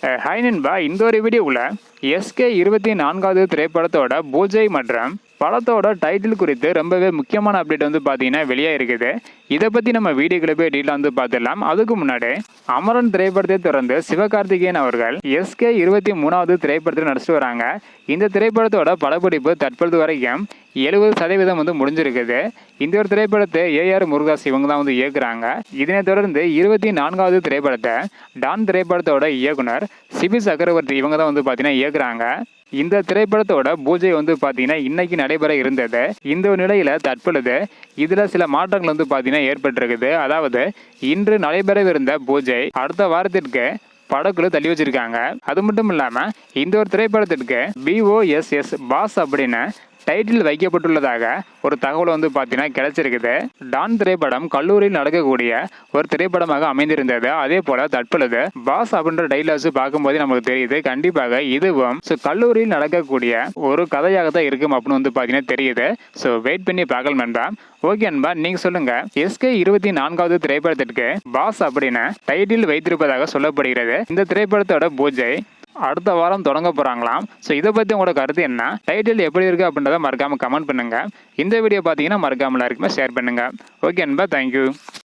Hi நண்பா இந்த ஒரு வீடியோவில் எஸ்கே இருபத்தி நான்காவது திரைப்படத்தோட பூஜை மற்றும் படத்தோட டைட்டில் குறித்து ரொம்பவே முக்கியமான அப்டேட் வந்து பார்த்தீங்கன்னா வெளியே இருக்குது. இதை பற்றி நம்ம வீடியோக்களை போய் டீட்டெயில் வந்து பார்த்துடலாம். அதுக்கு முன்னாடி அமரன் திரைப்படத்தை தொடர்ந்து சிவகார்த்திகேயன் அவர்கள் எஸ்கே இருபத்தி மூணாவது திரைப்படத்தில் நடிச்சிட்டு வராங்க. இந்த திரைப்படத்தோட படப்பிடிப்பு தற்பொழுது வரைக்கும் எழுபது சதவீதம் வந்து முடிஞ்சிருக்குது. இந்த ஒரு திரைப்படத்தை ஏஆர் முருகாஸ் இவங்க தான் வந்து இயக்குறாங்க. இதனைத் தொடர்ந்து இருபத்தி நான்காவது திரைப்படத்தை டான் திரைப்படத்தோட இயக்குனர் சிபி சக்கரவர்த்தி இவங்க தான் வந்து பார்த்தீங்கன்னா இயக்குறாங்க. இந்த திரைப்படத்தோட பூஜை வந்து பார்த்தீங்கன்னா இன்னைக்கு நடைபெற இருந்தது. இந்த ஒரு தற்பொழுது இதில் சில மாற்றங்கள் வந்து பார்த்தீங்கன்னா ஏற்பட்டிருக்குது. அதாவது இன்று நடைபெறவிருந்த பூஜை அடுத்த வாரத்திற்கு படக்குழு தள்ளி வச்சிருக்காங்க. அது மட்டும் இல்லாமல் இந்த ஒரு திரைப்படத்திற்கு பிஓஎஸ்எஸ் பாஸ் அப்படின்னு டைட்டில் வைக்கப்பட்டுள்ளதாக ஒரு தகவல் வந்து பார்த்தீங்கன்னா கிடைச்சிருக்குது. டான் திரைப்படம் கல்லூரியில் நடக்கக்கூடிய ஒரு திரைப்படமாக அமைந்திருந்தது. அதே போல தற்பொழுது பாஸ் அப்படின்ற டைலாக்ஸ் பார்க்கும்போது நமக்கு தெரியுது. கண்டிப்பாக இதுவும் ஸோ கல்லூரியில் நடக்கக்கூடிய ஒரு கதையாக தான் இருக்கும் அப்படின்னு வந்து பார்த்தீங்கன்னா தெரியுது. ஸோ வெயிட் பண்ணி பார்க்கலாம் நண்பா. ஓகே அன்பா நீங்க சொல்லுங்க. எஸ்கே இருபத்தி நான்காவது திரைப்படத்திற்கு பாஸ் அப்படின்னு டைட்டில் வைத்திருப்பதாக சொல்லப்படுகிறது. இந்த திரைப்படத்தோட பூஜை அடுத்த வாரம் தொடங்க போகிறாங்களாம் ஸோ இதை பற்றி உங்களோட கருத்து என்ன? டைட்டில் எப்படி இருக்குது அப்படின்றத மறக்காமல் கமெண்ட் பண்ணுங்கள் இந்த வீடியோ பார்த்தீங்கன்னா மறக்காமல் எல்லாருக்குமே ஷேர் பண்ணுங்க. ஓகே அன்பா தேங்க்யூ